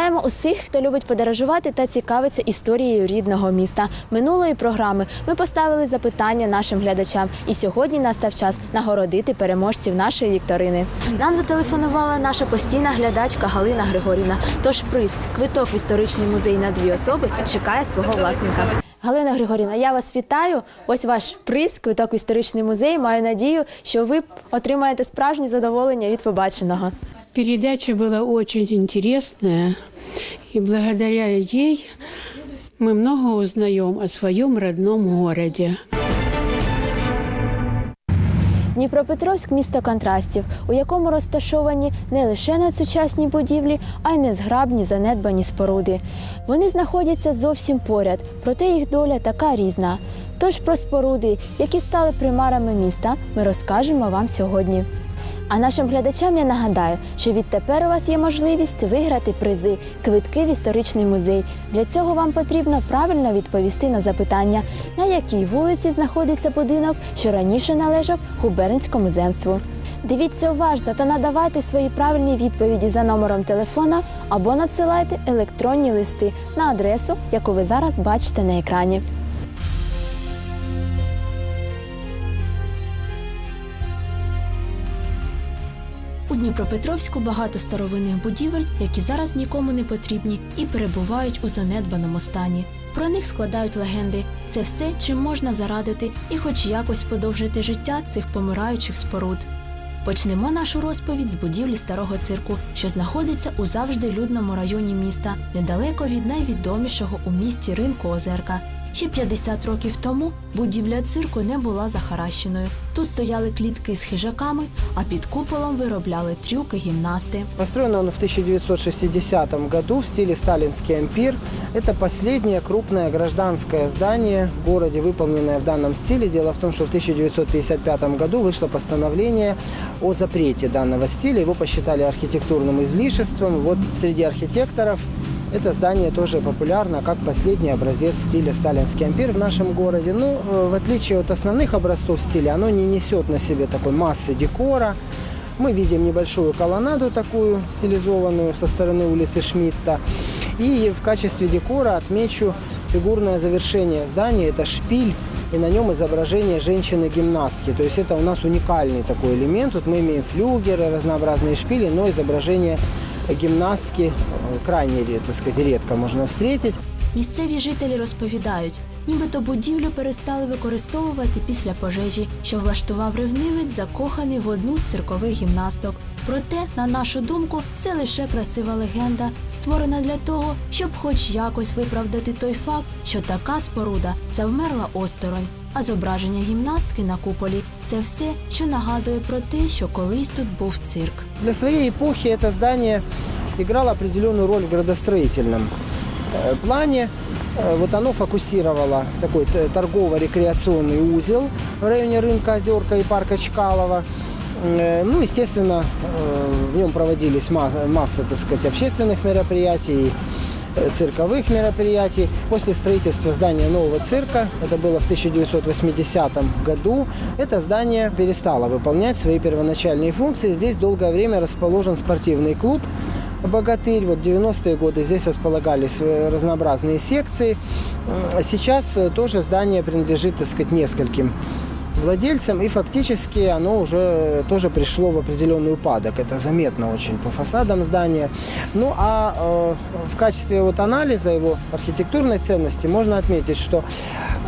Вітаємо усіх, хто любить подорожувати та цікавиться історією рідного міста. Минулої програми ми поставили запитання нашим глядачам, і сьогодні настав час нагородити переможців нашої вікторини. Нам зателефонувала наша постійна глядачка Галина Григорівна. Тож приз квиток в історичний музей на дві особи чекає свого власника. Галина Григорівна, я вас вітаю. Ось ваш приз, квиток в історичний музей. Маю надію, що ви отримаєте справжнє задоволення від побаченого. Передача была очень интересная, и благодаря ей мы много узнаем о своем родном городе. Дніпропетровськ місто контрастів, у якому розташовані не лише надсучасні будівлі, а й незграбні занедбані споруди. Вони знаходяться зовсім поряд, проте їх доля така різна. Тож про споруди, які стали примарами міста, ми розкажемо вам сьогодні. А нашим глядачам я нагадаю, що відтепер у вас є можливість виграти призи, квитки в історичний музей. Для цього вам потрібно правильно відповісти на запитання, на якій вулиці знаходиться будинок, що раніше належав губернському земству. Дивіться уважно та надавайте свої правильні відповіді за номером телефона або надсилайте електронні листи на адресу, яку ви зараз бачите на екрані. Дніпропетровську багато старовинних будівель, які зараз нікому не потрібні і перебувають у занедбаному стані. Про них складають легенди. Це все, чим можна зарадити і хоч якось подовжити життя цих помираючих споруд. Почнемо нашу розповідь з будівлі старого цирку, що знаходиться у завжди людному районі міста, недалеко від найвідомішого у місті ринку Озерка. Ще 50 років тому будівля цирку не була захаращеною. Тут стояли клітки з хижаками, а під куполом виробляли трюки гімнасти. Построен он в 1960 году в стиле сталинский ампир. Это последнее крупное гражданское здание в городе, выполненное в данном стиле. Дело в том, что в 1955 году вышло постановление о запрете данного стиля. Его посчитали архитектурным излишеством. Вот среди архитекторов это здание тоже популярно как последний образец стиля сталинский ампир в нашем городе. Ну, э, в отличие от основных образцов стиля, оно не несет на себе такой массы декора. Мы видим небольшую колоннаду такую стилизованную со стороны улицы Шмидта. И в качестве декора отмечу фигурное завершение здания. Это шпиль и на нем изображение женщины-гимнастки. То есть это у нас уникальный такой элемент. Тут мы имеем флюгеры, разнообразные шпили, но изображение гимнастки э, крайне, ре- так сказать, редко можно встретить. Місцеві жителі розповідають, нібито будівлю перестали використовувати після пожежі, що влаштував ревнивець, закоханий в одну з циркових гімнасток. Проте, на нашу думку, це лише красива легенда, створена для того, щоб хоч якось виправдати той факт, що така споруда завмерла осторонь А зображення гімнастки на куполі це все, що нагадує про те, що колись тут був цирк. Для своей эпохи это здание играло определенную роль в градостроительном э, плане. Э, Вот оно фокусировало такой т- торгово-рекреационный узел в районе рынка Озерка и парка Чкалова. Э, Ну, естественно, э, в нем проводились масса, масса так сказать, общественных мероприятий, э, Цирковых мероприятий. После строительства здания нового цирка, это было в 1980 году, это здание перестало выполнять свои первоначальные функции. Здесь долгое время расположен спортивный клуб «Богатырь». Вот в 90-е годы здесь располагались э, разнообразные секции. М, Сейчас э, тоже здание принадлежит, так сказать, нескольким владельцам, и фактически оно уже тоже пришло в определенный упадок. Это заметно очень по фасадам здания. Ну а э, в качестве вот анализа его архитектурной ценности можно отметить, что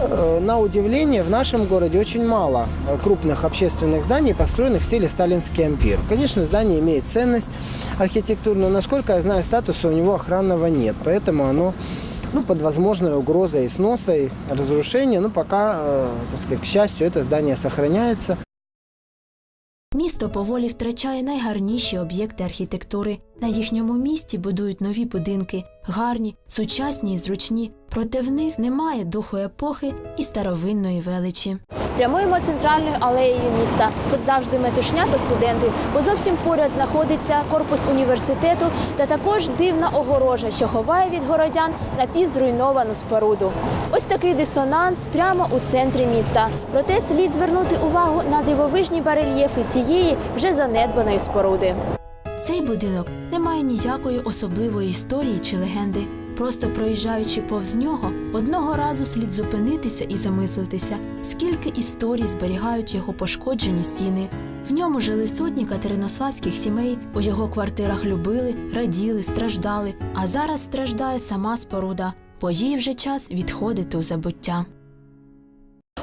э, на удивление в нашем городе очень мало э, крупных общественных зданий, построенных в стиле сталинский ампир. Конечно, здание имеет ценность архитектурную, насколько я знаю, статуса у него охранного нет, поэтому оно ну, под возможной угрозой сноса и разрушения. Но пока, э, так сказать, к счастью, это здание сохраняется. Місто поволі втрачає найгарніші об'єкти архітектури. На їхньому місці будують нові будинки, гарні, сучасні і зручні. Проте в них немає духу епохи і старовинної величі. Прямуємо центральною алеєю міста. Тут завжди метушня та студенти, бо зовсім поряд знаходиться корпус університету та також дивна огорожа, що ховає від городян напівзруйновану споруду. Ось такий дисонанс прямо у центрі міста. Проте слід звернути увагу на дивовижні барельєфи цієї вже занедбаної споруди. Цей будинок не має ніякої особливої історії чи легенди. Просто проїжджаючи повз нього, одного разу слід зупинитися і замислитися, скільки історій зберігають його пошкоджені стіни. В ньому жили сотні катеринославських сімей, у його квартирах любили, раділи, страждали, а зараз страждає сама споруда, бо їй вже час відходити у забуття.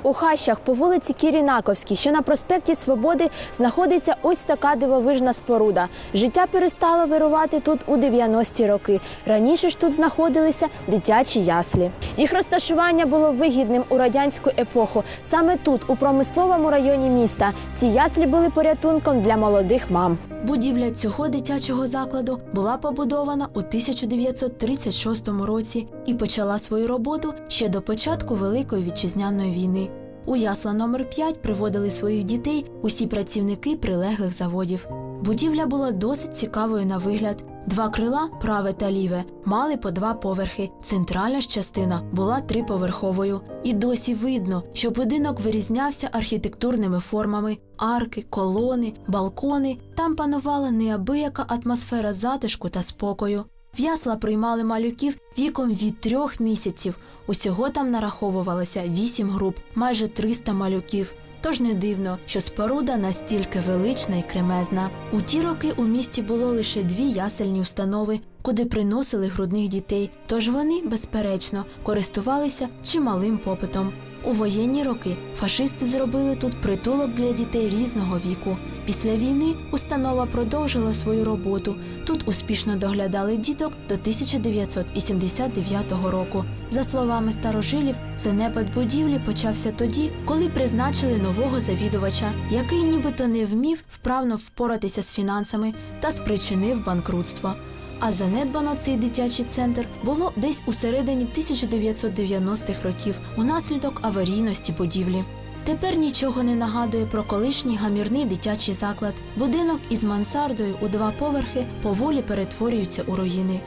У хащах по вулиці Кірінаковській, що на проспекті Свободи, знаходиться ось така дивовижна споруда. Життя перестало вирувати тут у 90-ті роки. Раніше ж тут знаходилися дитячі яслі. Їх розташування було вигідним у радянську епоху. Саме тут, у промисловому районі міста, ці яслі були порятунком для молодих мам. Будівля цього дитячого закладу була побудована у 1936 році і почала свою роботу ще до початку Великої вітчизняної війни. У ясла номер 5 приводили своїх дітей усі працівники прилеглих заводів. Будівля була досить цікавою на вигляд. Два крила, праве та ліве, мали по два поверхи. Центральна ж частина була триповерховою. І досі видно, що будинок вирізнявся архітектурними формами: арки, колони, балкони. Там панувала неабияка атмосфера затишку та спокою. В ясла приймали малюків віком від трьох місяців. Усього там нараховувалося вісім груп, майже 300 малюків. Тож не дивно, що споруда настільки велична і кремезна. У ті роки у місті було лише дві ясельні установи, куди приносили грудних дітей. Тож вони, безперечно, користувалися чималим попитом. У воєнні роки фашисти зробили тут притулок для дітей різного віку. Після війни установа продовжила свою роботу. Тут успішно доглядали діток до 1989 року. За словами старожилів, занепад будівлі почався тоді, коли призначили нового завідувача, який нібито не вмів вправно впоратися з фінансами та спричинив банкрутство. А занедбано цей дитячий центр було десь у середині 1990-х років унаслідок аварійності будівлі. Тепер нічого не нагадує про колишній гамірний дитячий заклад. Будинок із мансардою у два поверхи поволі перетворюється у руїни.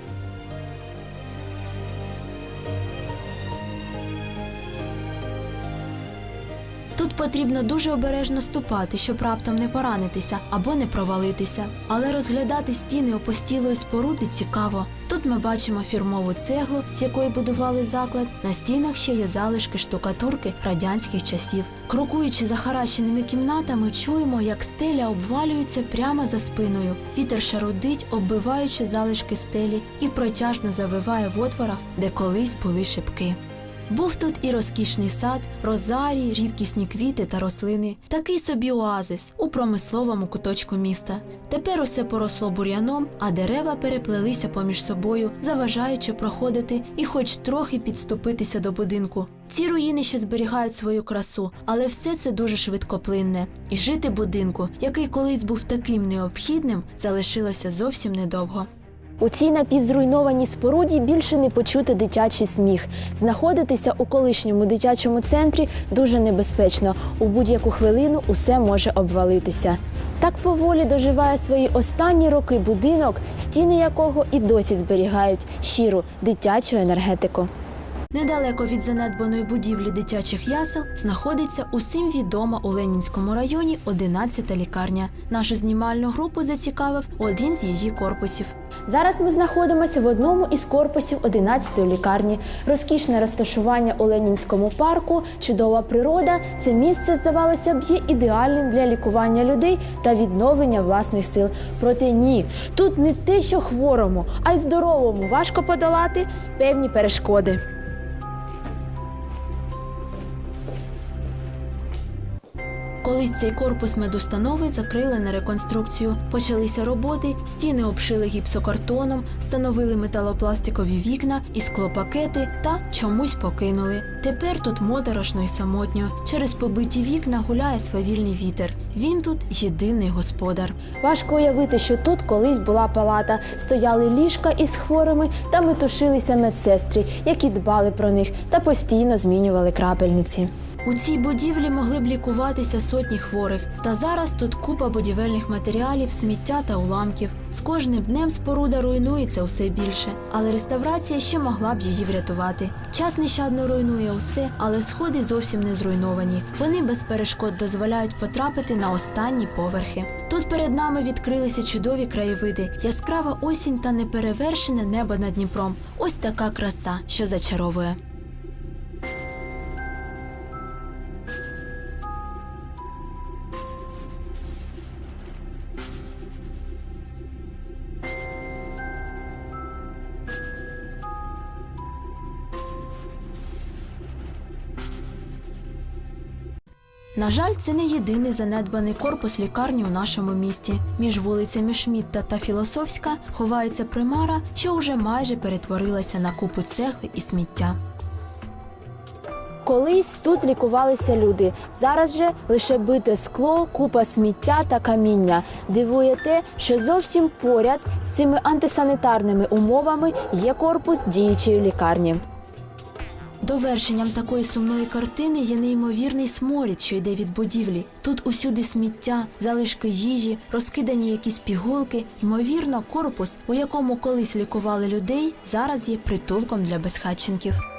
Потрібно дуже обережно ступати, щоб раптом не поранитися або не провалитися. Але розглядати стіни опостілої споруди цікаво. Тут ми бачимо фірмову цеглу, з якої будували заклад. На стінах ще є залишки штукатурки радянських часів. Крокуючи захаращеними кімнатами, чуємо, як стеля обвалюється прямо за спиною. Вітер шарудить, оббиваючи залишки стелі, і протяжно завиває в отворах, де колись були шибки. Був тут і розкішний сад, розарії, рідкісні квіти та рослини, такий собі оазис у промисловому куточку міста. Тепер усе поросло бур'яном, а дерева переплелися поміж собою, заважаючи проходити і хоч трохи підступитися до будинку. Ці руїни ще зберігають свою красу, але все це дуже швидкоплинне. І жити будинку, який колись був таким необхідним, залишилося зовсім недовго. У цій напівзруйнованій споруді більше не почути дитячий сміх. Знаходитися у колишньому дитячому центрі дуже небезпечно. У будь-яку хвилину усе може обвалитися. Так поволі доживає свої останні роки будинок, стіни якого і досі зберігають щиру дитячу енергетику. Недалеко від занедбаної будівлі дитячих ясел знаходиться усім відома у Ленінському районі 11-та лікарня. Нашу знімальну групу зацікавив один з її корпусів. Зараз ми знаходимося в одному із корпусів 11-ї лікарні. Розкішне розташування у Ленінському парку, чудова природа. Це місце, здавалося б, є ідеальним для лікування людей та відновлення власних сил. Проте ні, тут не те, що хворому, а й здоровому важко подолати певні перешкоди. Колись цей корпус медустанови закрили на реконструкцію. Почалися роботи, стіни обшили гіпсокартоном, встановили металопластикові вікна і склопакети та чомусь покинули. Тепер тут моторошно і самотньо. Через побиті вікна гуляє свавільний вітер. Він тут єдиний господар. Важко уявити, що тут колись була палата, стояли ліжка із хворими та метушилися медсестри, які дбали про них та постійно змінювали крапельниці. У цій будівлі могли б лікуватися сотні хворих, та зараз тут купа будівельних матеріалів, сміття та уламків. З кожним днем споруда руйнується усе більше, але реставрація ще могла б її врятувати. Час нещадно руйнує усе, але сходи зовсім не зруйновані. Вони без перешкод дозволяють потрапити на останні поверхи. Тут перед нами відкрилися чудові краєвиди, яскрава осінь та неперевершене небо над Дніпром. Ось така краса, що зачаровує. На жаль, це не єдиний занедбаний корпус лікарні у нашому місті. Між вулицями Шмітта та Філософська ховається примара, що вже майже перетворилася на купу цегли і сміття. Колись тут лікувалися люди. Зараз же лише бите скло, купа сміття та каміння. Дивує те, що зовсім поряд з цими антисанітарними умовами є корпус діючої лікарні. Довершенням такої сумної картини є неймовірний сморід, що йде від будівлі. Тут усюди сміття, залишки їжі, розкидані якісь пігулки. Ймовірно, корпус, у якому колись лікували людей, зараз є притулком для безхатченків.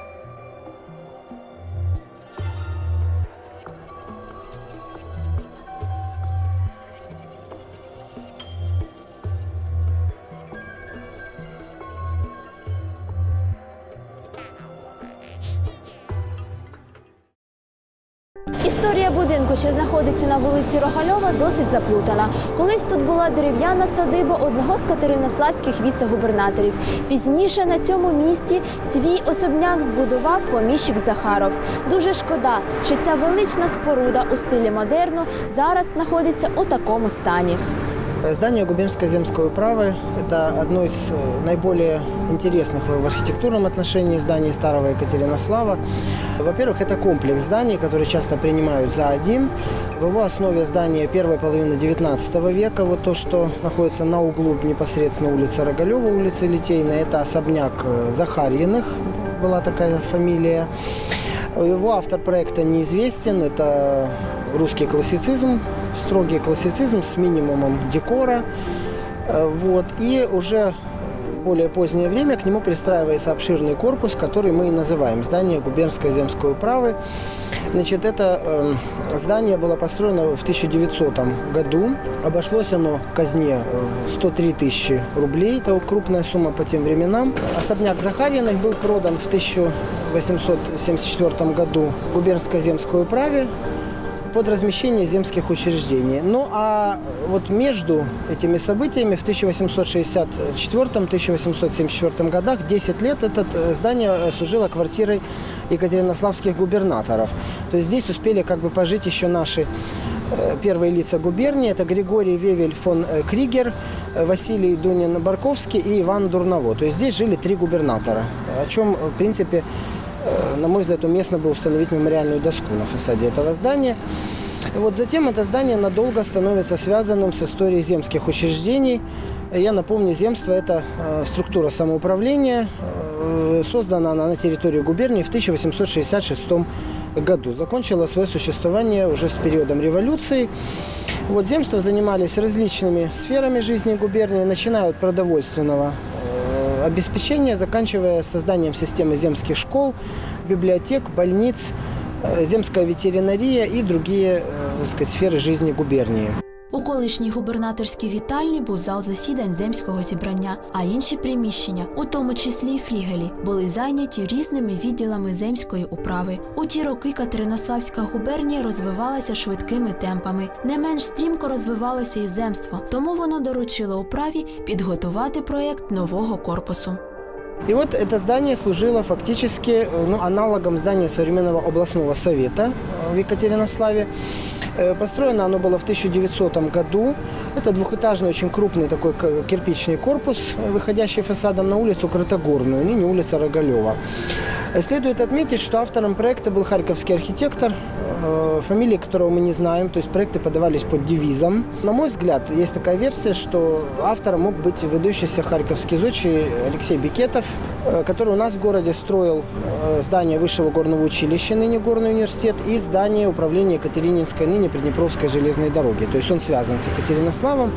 Будинку, що знаходиться на вулиці Рогальова, досить заплутана. Колись тут була дерев'яна садиба одного з катеринославських віце-губернаторів. Пізніше на цьому місці свій особняк збудував поміщик Захаров. Дуже шкода, що ця велична споруда у стилі модерну зараз знаходиться у такому стані. Здание губернской земской управы – это одно из э, наиболее интересных в архитектурном отношении зданий старого Екатеринослава. Во-первых, это комплекс зданий, которые часто принимают за один. В его основе здание первой половины XIX века, вот то, что находится на углу непосредственно улицы Рогалева, улицы Литейной, это особняк э, Захарьиных, была такая фамилия. Его автор проекта неизвестен. Это русский классицизм, строгий классицизм с минимумом декора. Э, Вот. И уже более позднее время к нему пристраивается обширный корпус, который мы и называем здание губернской земской управы. Значит, это э, здание было построено в 1900 году. Обошлось оно казне э, в 103 тысячи рублей. Это крупная сумма по тем временам. Особняк Захариных был продан в 1874 году губернской земской управе под размещение земских учреждений. Ну а вот между этими событиями в 1864-1874 годах 10 лет это э, здание э, служило квартирой екатеринославских губернаторов. То есть здесь успели как бы пожить еще наши э, первые лица губернии. Это Григорий Вевель фон Кригер, Василий Дунин-Барковский и Иван Дурново. То есть здесь жили три губернатора, о чем, в принципе, на мой взгляд, уместно было установить мемориальную доску на фасаде этого здания. И вот затем это здание надолго становится связанным с историей земских учреждений. Я напомню, земство – это э, структура самоуправления, э, создана она на территории губернии в 1866 году. Закончила свое существование уже с периодом революции. Вот земства занимались различными сферами жизни губернии, начиная от продовольственного э, обеспечения, заканчивая созданием системы земских школ, библиотек, больниц, э, земская ветеринария и другие э, так сказать, сферы жизни губернии. У колишній губернаторській вітальні був зал засідань земського зібрання, а інші приміщення, у тому числі й флігелі, були зайняті різними відділами земської управи. У ті роки Катеринославська губернія розвивалася швидкими темпами. Не менш стрімко розвивалося і земство, тому воно доручило управі підготувати проєкт нового корпусу. И вот это здание служило фактически э, ну, аналогом здания современного областного совета э, в Екатеринославе. Э, Построено оно было в 1900 году. Это двухэтажный, очень крупный такой к- кирпичный корпус, э, выходящий фасадом на улицу Крытогорную, ныне улица Рогалева. Э, Следует отметить, что автором проекта был харьковский архитектор, э, фамилии которого мы не знаем, то есть проекты подавались под девизом. На мой взгляд, есть такая версия, что автором мог быть выдающийся харьковский зодчий Алексей Бикетов, э, который у нас в городе строил э, здание Высшего горного училища, ныне Горный университет, и здание управления Екатерининской, ныне Приднепровской железной дороги. То есть он связан с Екатеринославом.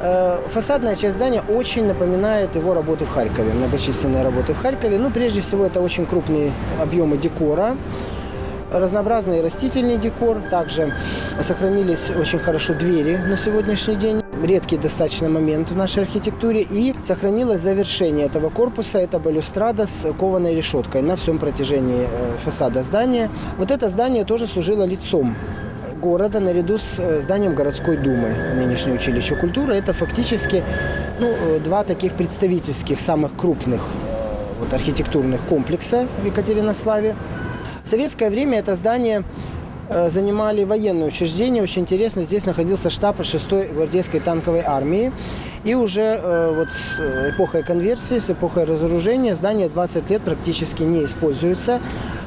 Э, Фасадная часть здания очень напоминает его работы в Харькове, многочисленные работы в Харькове. Ну, прежде всего, это очень крупные объемы декора. Разнообразный растительный декор. Также сохранились очень хорошо двери на сегодняшний день. Редкий достаточно момент в нашей архитектуре. И сохранилось завершение этого корпуса. Это балюстрада с кованой решеткой на всем протяжении э, фасада здания. Вот это здание тоже служило лицом города наряду с э, зданием городской думы, нынешнее училище культуры. Это фактически ну, э, два таких представительских, самых крупных вот, архитектурных комплекса в Екатеринославе. В советское время это здание э, занимали военные учреждения. Очень интересно, здесь находился штаб 6-й гвардейской танковой армии. И уже э, вот с эпохой конверсии, с эпохой разоружения здание 20 лет практически не используется.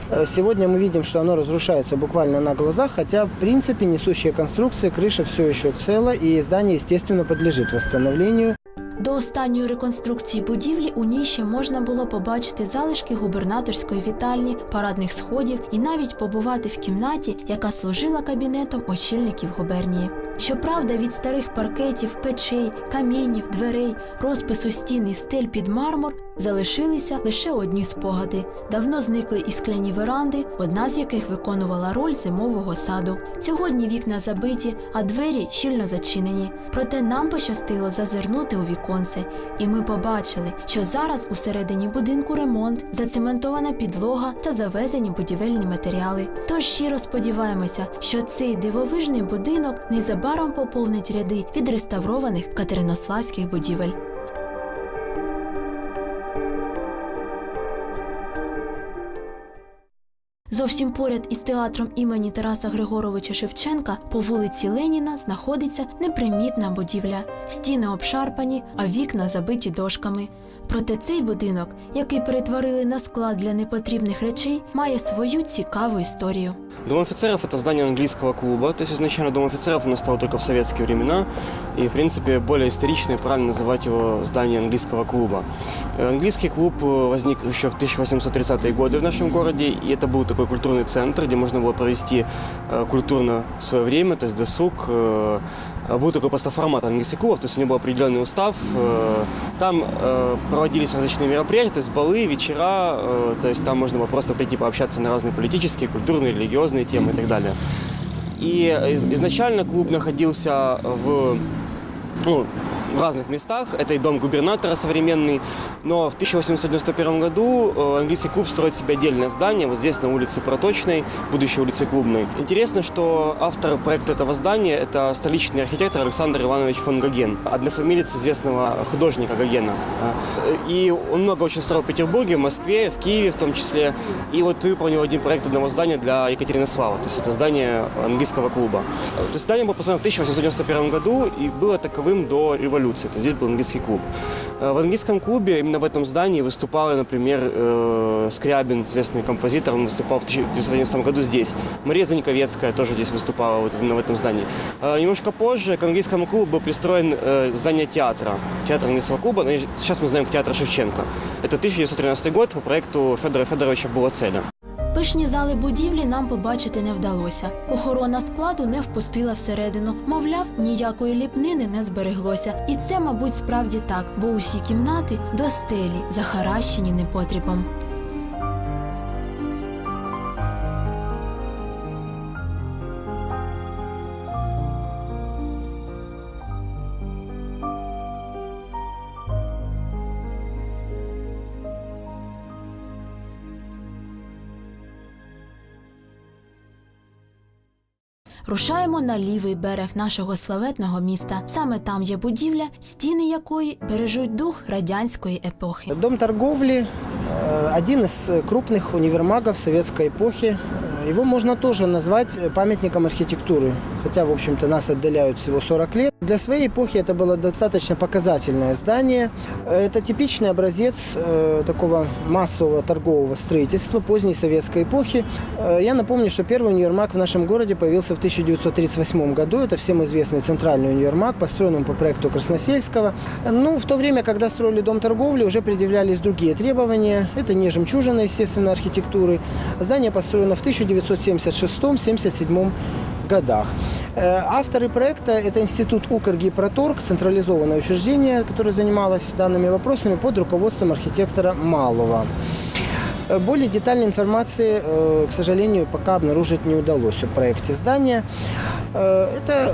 Э, Сегодня мы видим, что оно разрушается буквально на глазах, хотя в принципе несущие конструкции, крыша все еще цела и здание, естественно, подлежит восстановлению. До останньої реконструкції будівлі у ній ще можна було побачити залишки губернаторської вітальні, парадних сходів і навіть побувати в кімнаті, яка служила кабінетом очільників губернії. Щоправда, від старих паркетів, печей, камінів, дверей, розпису стін і стель під мармур залишилися лише одні спогади. Давно зникли і скляні веранди, одна з яких виконувала роль зимового саду. Сьогодні вікна забиті, а двері щільно зачинені. Проте нам пощастило зазирнути у віконце, і ми побачили, що зараз усередині будинку ремонт, зацементована підлога та завезені будівельні матеріали. Тож щиро сподіваємося, що цей дивовижний будинок незабаром поповнить ряди відреставрованих катеринославських будівель. Зовсім поряд із театром імені Тараса Григоровича Шевченка по вулиці Леніна знаходиться непримітна будівля. Стіни обшарпані, а вікна забиті дошками. Проте цей будинок, який перетворили на склад для непотрібних речей, має свою цікаву історію. Дом офицеров – это здание английского клуба. То есть изначально Дом офицеров у нас стал только в советские времена. И, в принципе, более исторично и правильно называть его здание английского клуба. Э, Английский клуб э, возник еще в 1830-е годы в нашем городе. И это был такой культурный центр, где можно было провести э, культурно свое время, то есть досуг. Э, Был такой просто формат английских клубов, то есть у него был определенный устав. Э, Там э, проводились различные мероприятия, то есть балы, вечера, то есть там можно было просто прийти пообщаться на разные политические, культурные, религиозные темы и так далее. И из- изначально клуб находился в, ну, в разных местах. Это и дом губернатора современный. Но в 1891 году э, английский клуб строит себе отдельное здание, вот здесь на улице Проточной, будущей улице Клубной. Интересно, что автор проекта этого здания – это столичный архитектор Александр Иванович фон Гоген, однофамилец известного художника Гогена. Э, И он много очень строил в Петербурге, в Москве, в Киеве в том числе. И вот выполнил один проект одного здания для Екатеринослава, то есть это здание английского клуба. Э, То есть здание было построено в 1891 году и было таковым до революции, то есть здесь был английский клуб. Э, В английском клубе, именно в этом здании выступал, например, э, Скрябин, известный композитор, он выступал в 1911 году здесь. Мария Заниковецкая тоже здесь выступала вот именно в этом здании. Э, Немножко позже к английскому клубу был пристроен э, здание театра, театр английского клуба, ну, сейчас мы знаем как театр Шевченко. Это 1913 год по проекту Федора Федоровича Булацеля. Пишні зали будівлі нам побачити не вдалося. Охорона складу не впустила всередину. Мовляв, ніякої ліпнини не збереглося. І це, мабуть, справді так, бо усі кімнати до стелі захаращені непотрібом. Рушаємо на лівий берег нашого славетного міста. Саме там є будівля, стіни якої бережуть дух радянської епохи. Дом торговли э, – один из крупных универмагов советской эпохи. Э, Его можно тоже назвать памятником архитектуры, хотя, в общем-то, нас отдаляют всего 40 лет. Для своей эпохи это было достаточно показательное здание. Э, Это типичный образец э, такого массового торгового строительства поздней советской эпохи. Э, Я напомню, что первый универмаг в нашем городе появился в 1938 году. Это всем известный центральный универмаг, построенный по проекту Красносельского. Ну, в то время, когда строили дом торговли, уже предъявлялись другие требования. Это не жемчужина, естественно, архитектуры. Здание построено в 1976-1977 годах. Э, Авторы проекта – это институт Укргипроторг, централизованное учреждение, которое занималось данными вопросами под руководством архитектора Малова. Э, Более детальной информации, э, к сожалению, пока обнаружить не удалось о проекте здания. Э, Это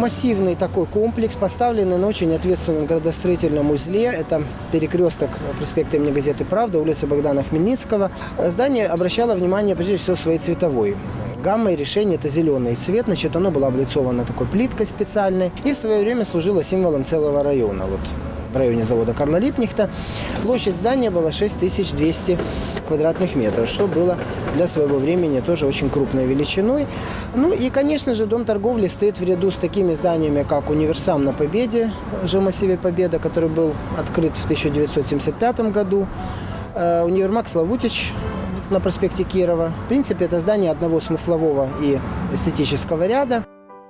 массивный такой комплекс, поставленный на очень ответственном градостроительном узле. Это перекресток проспекта имени газеты «Правда», улица Богдана Хмельницкого. Здание обращало внимание прежде всего своей цветовой гаммой решения это зеленый цвет, значит, оно было облицовано такой плиткой специальной и в свое время служило символом целого района. Вот в районе завода Карла Липнихта. Площадь здания была 6200 квадратных метров, что было для своего времени тоже очень крупной величиной. Ну и, конечно же, дом торговли стоит в ряду с такими зданиями, как «Универсам на Победе», в жилмассиве Победа, который был открыт в 1975 году, э, универмаг «Славутич» на проспекте Кирова. В принципе, это здание одного смыслового и эстетического ряда.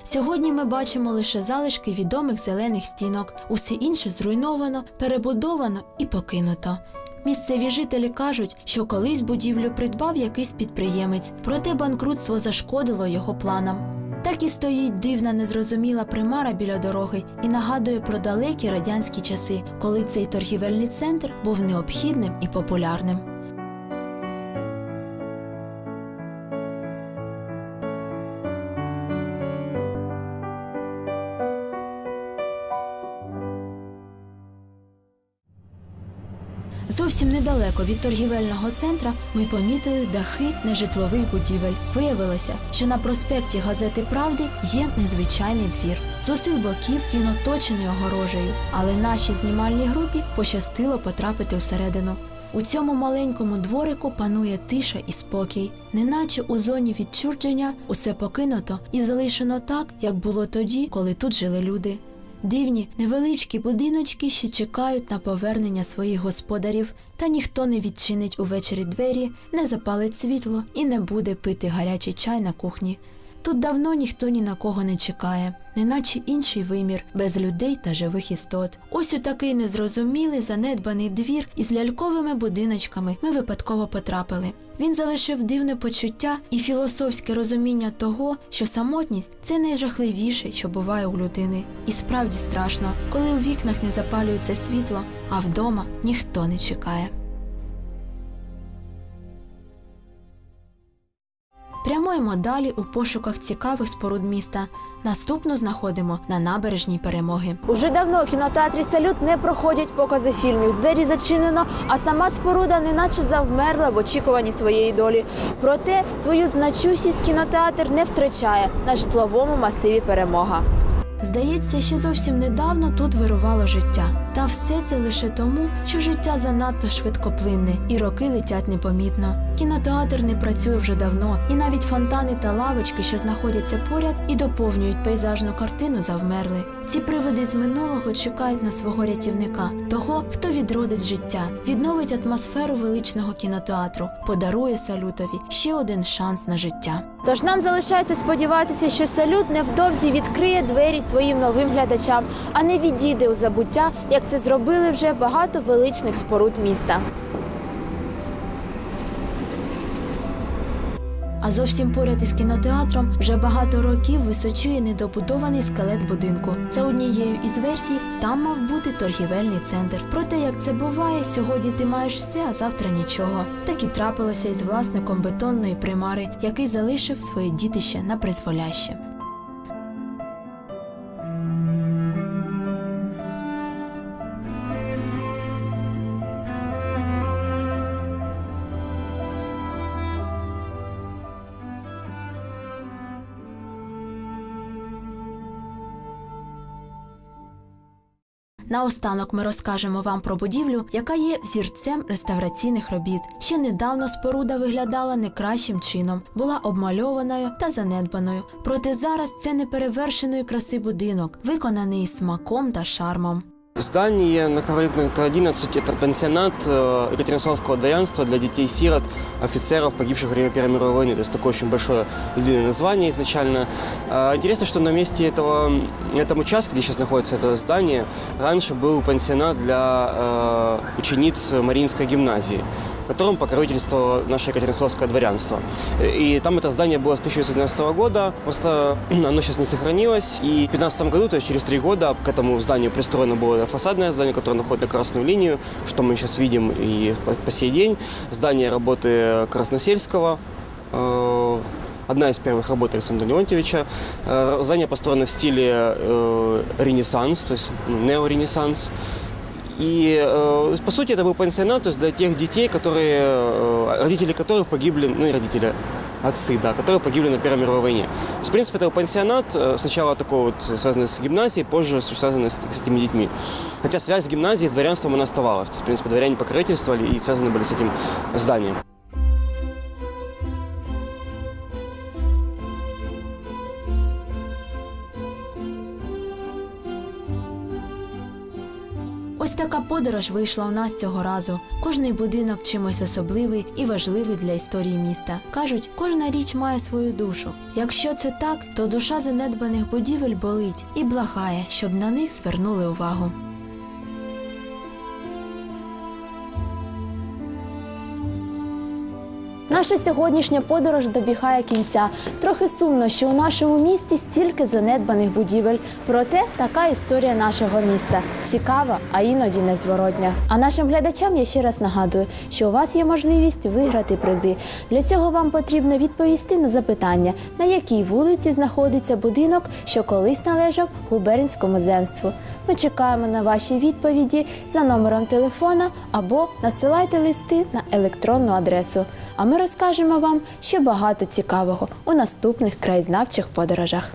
Сьогодні ми бачимо лише залишки відомих зелених стінок. Усе інше зруйновано, перебудовано і покинуто. Місцеві жителі кажуть, що колись будівлю придбав якийсь підприємець, проте банкрутство зашкодило його планам. Так і стоїть дивна незрозуміла примара біля дороги і нагадує про далекі радянські часи, коли цей торгівельний центр був необхідним і популярним. Зовсім недалеко від торгівельного центра ми помітили дахи нежитлових будівель. Виявилося, що на проспекті газети Правди є незвичайний двір. З усіх боків він оточений огорожею, але нашій знімальній групі пощастило потрапити всередину. У цьому маленькому дворику панує тиша і спокій, неначе у зоні відчуження усе покинуто і залишено так, як було тоді, коли тут жили люди. Дивні невеличкі будиночки ще чекають на повернення своїх господарів, та ніхто не відчинить увечері двері, не запалить світло і не буде пити гарячий чай на кухні. Тут давно ніхто ні на кого не чекає, неначе інший вимір, без людей та живих істот. Ось у такий незрозумілий занедбаний двір із ляльковими будиночками ми випадково потрапили. Він залишив дивне почуття і філософське розуміння того, що самотність це найжахливіше, що буває у людини. І справді страшно, коли у вікнах не запалюється світло, а вдома ніхто не чекає. Прямуємо далі у пошуках цікавих споруд міста. Наступну знаходимо на набережній перемоги. Уже давно кінотеатрі Салют не проходять покази фільмів. Двері зачинено, а сама споруда неначе завмерла в очікуванні своєї долі. Проте свою значущість кінотеатр не втрачає на житловому масиві перемога. Здається, що зовсім недавно тут вирувало життя. Та все це лише тому, що життя занадто швидкоплинне і роки летять непомітно. Кінотеатр не працює вже давно, і навіть фонтани та лавочки, що знаходяться поряд і доповнюють пейзажну картину, завмерли. Ці привиди з минулого чекають на свого рятівника, того, хто відродить життя, відновить атмосферу величного кінотеатру, подарує салютові ще один шанс на життя. Тож нам залишається сподіватися, що салют невдовзі відкриє двері своїм новим глядачам, а не відійде у забуття, як це зробили вже багато величних споруд міста. А зовсім поряд із кінотеатром вже багато років височує недобудований скелет будинку. За однією із версій, там мав бути торгівельний центр. Проте, як це буває, сьогодні ти маєш все, а завтра нічого. Так і трапилося із власником бетонної примари, який залишив своє дітище на призволяще. Наостанок ми розкажемо вам про будівлю, яка є взірцем реставраційних робіт. Ще недавно споруда виглядала не кращим чином, була обмальованою та занедбаною. Проте зараз це неперевершеної краси будинок, виконаний смаком та шармом. Здание на Ковалевной 11 – это пансионат э, екатеринославского дворянства для детей-сирот, офицеров, погибших во время Первой мировой войны. То есть такое очень большое длинное название изначально. А, Интересно, что на месте этого, на этом участке, где сейчас находится это здание, раньше был пансионат для э, учениц Мариинской гимназии. в котором покровительствовало наше екатеринцовское дворянство. И там это здание было с 1912 года, просто оно сейчас не сохранилось. И в 2015 году, то есть через три года, к этому зданию пристроено было фасадное здание, которое находит на красную линию, что мы сейчас видим и по, по сей день. Здание работы Красносельского, э, одна из первых работ Александра Леонтьевича. Э, Здание построено в стиле э, ренессанс, то есть ну, неоренессанс. И, э, по сути, это был пансионат то есть для тех детей, которые, э, родители которых погибли, ну и родители, отцы, да, которые погибли на Первой мировой войне. То есть, в принципе, это был пансионат, э, сначала такой вот связанный с гимназией, позже связанный с, с этими детьми. Хотя связь с гимназией, с дворянством она оставалась. То есть, в принципе, дворяне покровительствовали и связаны были с этим зданием. Подорож вийшла у нас цього разу. Кожний будинок чимось особливий і важливий для історії міста. Кажуть, кожна річ має свою душу. Якщо це так, то душа занедбаних будівель болить і благає, щоб на них звернули увагу. Наша сьогоднішня подорож добігає кінця. Трохи сумно, що у нашому місті стільки занедбаних будівель. Проте така історія нашого міста цікава, а іноді незворотня. А нашим глядачам я ще раз нагадую, що у вас є можливість виграти призи. Для цього вам потрібно відповісти на запитання, на якій вулиці знаходиться будинок, що колись належав губернському земству. Ми чекаємо на ваші відповіді за номером телефона або надсилайте листи на електронну адресу. А ми розкажемо вам ще багато цікавого у наступних краєзнавчих подорожах.